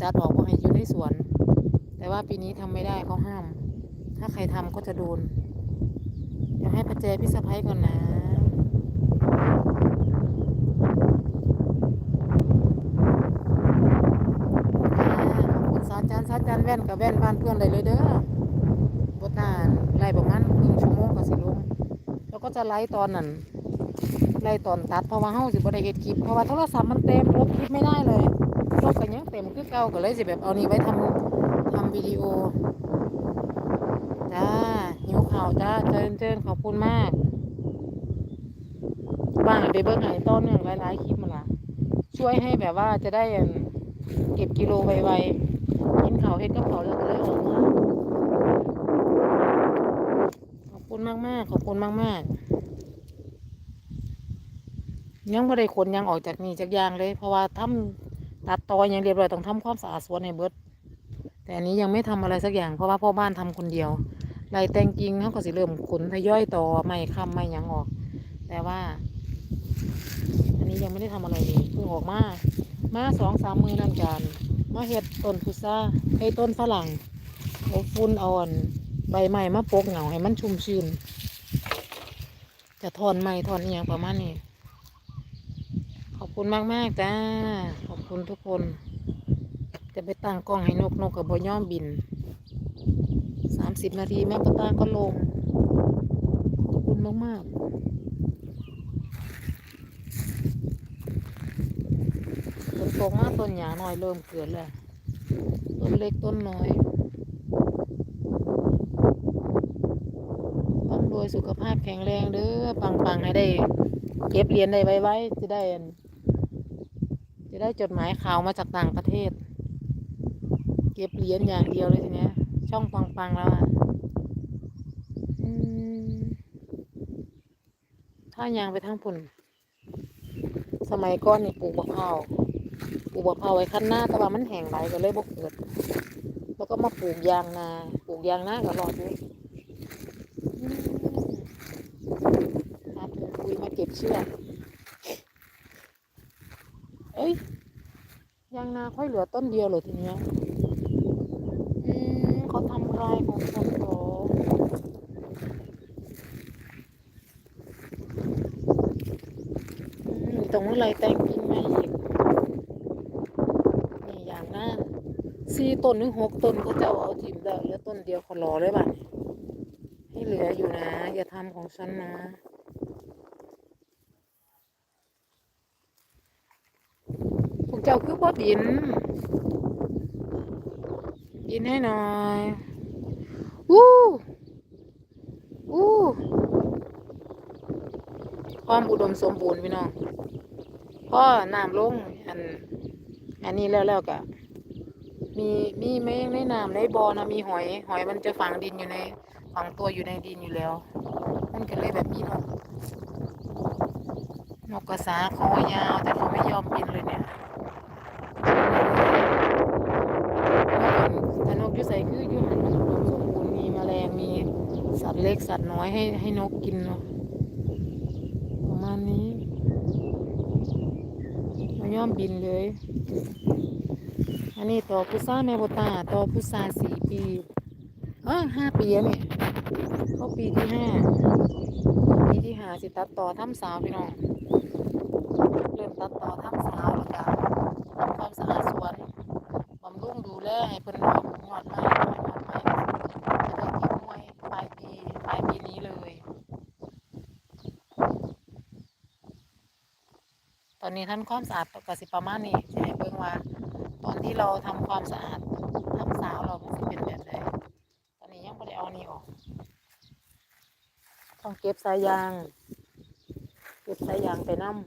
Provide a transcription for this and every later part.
จัดออกว่าให้อยู่ในสวน แต่ว่าปีนี้ทำไม่ได้เขาห้าม ถ้าใครทำก็จะโดนเดี๋ยวให้ประแจพี่สะพ้ายก่อนนะขอบคุณสาจานสารจานแว่นกับแว่นบ้านเพื่อนเลยเลยเด้อบทนานไล่ประมาณครึ่งชั่วโมงก็สิลุงแล้วก็จะไล่ตอนนั้นไล่ตอนตัดเพราะว่าเฮาสิบ่ได้เฮ็ดคลิปเพราะว่าโทรศัพท์มันเต็มลบคลิปไม่ได้เลย ลบกันยังเต็มคือเก่าก็เลยสิแบบเอานี่ไว้ทำทำวิดีโอจ้าหิวข่าวจ้าเจิญเจิญขอบคุณมากบ้างไปเบิ่งให้ต้นหนึ่งหลายๆคลิปมาละช่วยให้แบบว่าจะได้เก็บกิโลไวๆกินข้าวเฮ็ดกับข้าแล้วก็เลยออกมาขอบคุณมากๆขอบคุณมากๆยังไม่ได้ขนยังออกจากนี่จากยางเลย เพราะว่าทำ ตัดตออยังเรียบร้อยต้องทำความสะอาดสวนให้เบิดแต่อันนี้ยังไม่ทำอะไรสักอย่างเพราะว่าพ่อบ้านทำคนเดียวไรแต่งกิ่งเขาก็สิเริ่มขนทยอยต่อไม่คำไม่ยังออก แต่ว่า อันนี้ยังไม่ได้ทำอะไรเลยเพิ่งออกมามาสองสามมือนั่นกันมาเห็ดต้นพุทราไอ้ต้นฝรั่งเอาฟุ้นอ่อน ใบใหม่มาโปกเหงาให้มันชุ่มชื้นจะทอนไม้ทอนอหย่างประมาณนี้ ขอบคุณมาก ๆ จ้า คุณทุกคน จะไปตั้งกล้องให้นกนกกับบย่อมบินสามสิบนาทีแม่ปตาก็ลง ขอบคุณมากมากๆต้นตกมากต้นหยาหน่อยเริ่มเกิดแล้วต้นเล็กต้นน้อยต้องโดยสุขภาพแข็งแรงเด้อปังๆให้ได้ เก็บเหรียญได้ไว้ๆจะได้ ได้จดหมายข่าวมาจากต่างประเทศ เก็บเหรียญอย่างเดียวเลยทีเนี้ย ช่องปังๆแล้วอะอืมถ้ายางไปทั้งผลสมัยก่อนนี่ปลูกบะเผาวปลูกบะเผาวไว้ขั้นหน้าแต่ว่ามันแห้งไหลก็เลยบกเกิด แล้วก็มาปลูกยางนา ปลูกยางนาก็รอดด้วยอืมหาถุงปุ๋ยมาเก็บเชือกเอ้ยยางนาค่อยเหลือต้นเดียวเหรอทีเนี้ยอืมเขาทำลายของคนเหรออืมตรงอะไรแต่งกินมาอีกนี่อย่างหน้าสี่ต้นหรือหกต้นเขาจะเอาถิ่มแล้วเหลือต้นเดียวเขารอเลยบ้าให้เหลืออยู่นะ อย่าทำของฉันนะ พวก เจ้าคือบ่บินบินให้หน่อยอู้อู้ความอุดมสมบูรณ์พี่น้องพ่อน้ำลงอัน อันนี้แล้วแล้วก็มีมีไม่ในน้ำในบ่อนะมีหอย หอยมันจะฝังดินอยู่ในฝังตัวอยู่ในดินอยู่แล้วมันก็เลยแบบมีนกนกกระสาคอยาวแต่เขาไม่ยอมบินเลยเนี่ย แต่นกอยู่ใส่คืออยู่หันมันอุดมสมบูรณ์มีแมลงมีสัตว์ เล็กสัตว์น้อยให้ให้นกกินเนาะประมาณนี้ไม่ยอมบินเลย อันนี้ต่อพุทราแมโบตาต่อพุทราสี่ปีเออห้าปีเนี่ยเข้าปีที่ห้าปีที่ห้าสิตัดต่อทำสาวพี่น้องเริ่มตัดต่อทำสาวแล้วก็ทำความสะอาดสวนบำรุงดูแลให้เพิ่นออกยอดไม้ยอดไม้จะได้เก็บหน่วยปลายปีปลายปีนี้เลย ตอนนี้ท่านความสะอาดก็สิประมาณนี้จะให้เบิ่งว่า ตอนที่เราทำความสะอาดทำสาวเรามันสิเป็นแบบใดตอนนี้ยังไม่ได้เอานี่ออก ต้องเก็บสายยาง เก็บสายยางไปน้ำ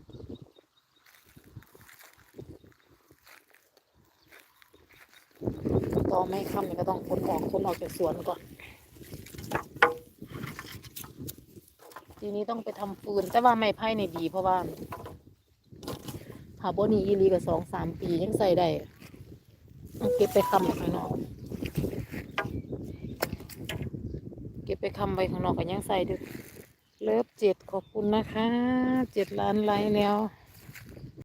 ต่อไม่ค่ำเนี่ยก็ต้องขนออกขนออกจากสวนก่อน ทีนี้ต้องไปทำฟืน แต่ว่าไม้ไผ่ในดีเพราะว่า หาบนี่อีหลีกับสองสามปียังใส่ได้เอาเก็บไปคำไปข้างนอก เก็บไปคำไปข้างนอกก็ยังใส่ดึกเลิฟเจ็ดขอบคุณนะคะ เจ็ดล้านไลค์แล้ว